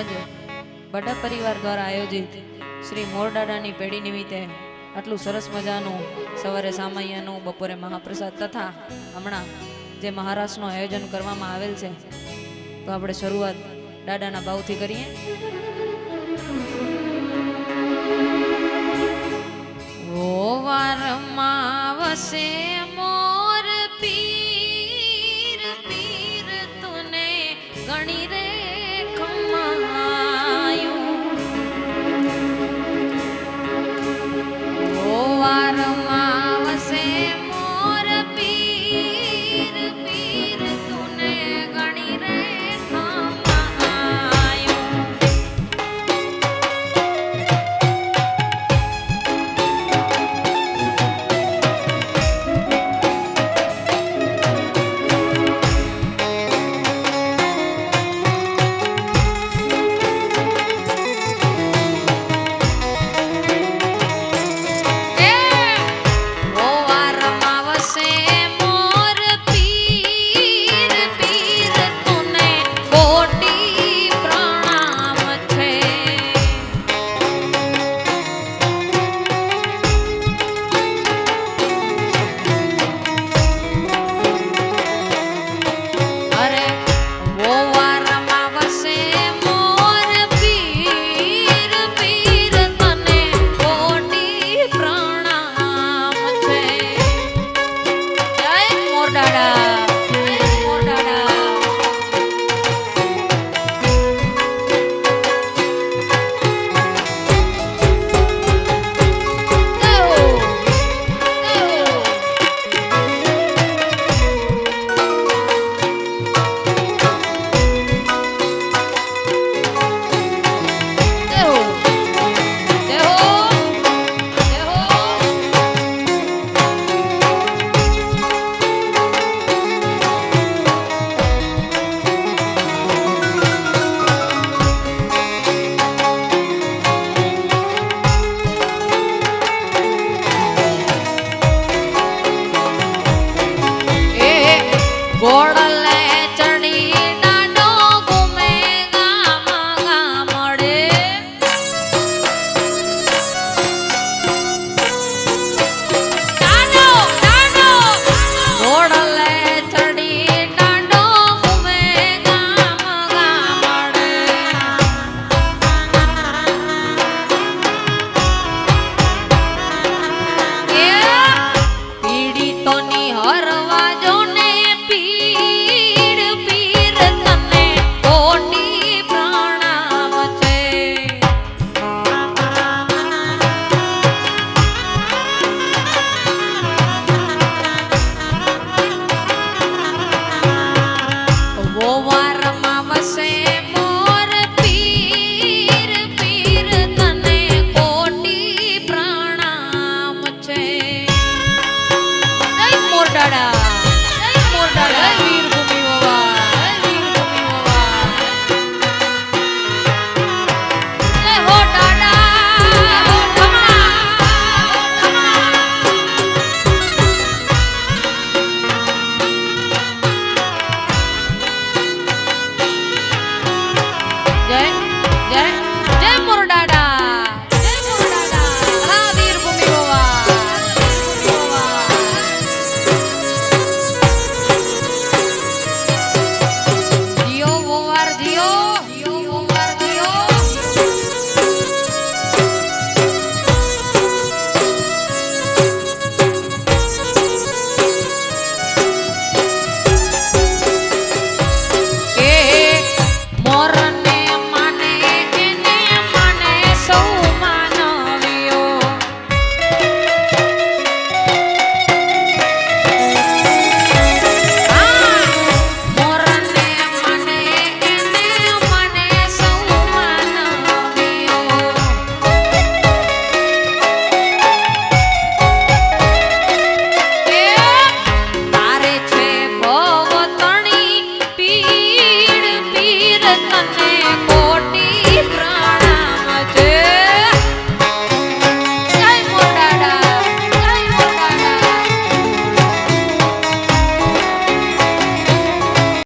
આજ બડા પરિવાર દ્વારા આયોજિત શ્રી મોરડાડાની પેઢી નિમિત્તે આટલું સરસ મજાનું સવારે સામૈયાનું, બપોરે મહાપ્રસાદ તથા હમણાં જે મહારાષ્ટ્રનું આયોજન કરવામાં આવેલ છે, તો આપણે શરૂઆત દાદાના ભાવથી કરીએ. વારમાં વસે મોર પીર પીર તુને ગણી રે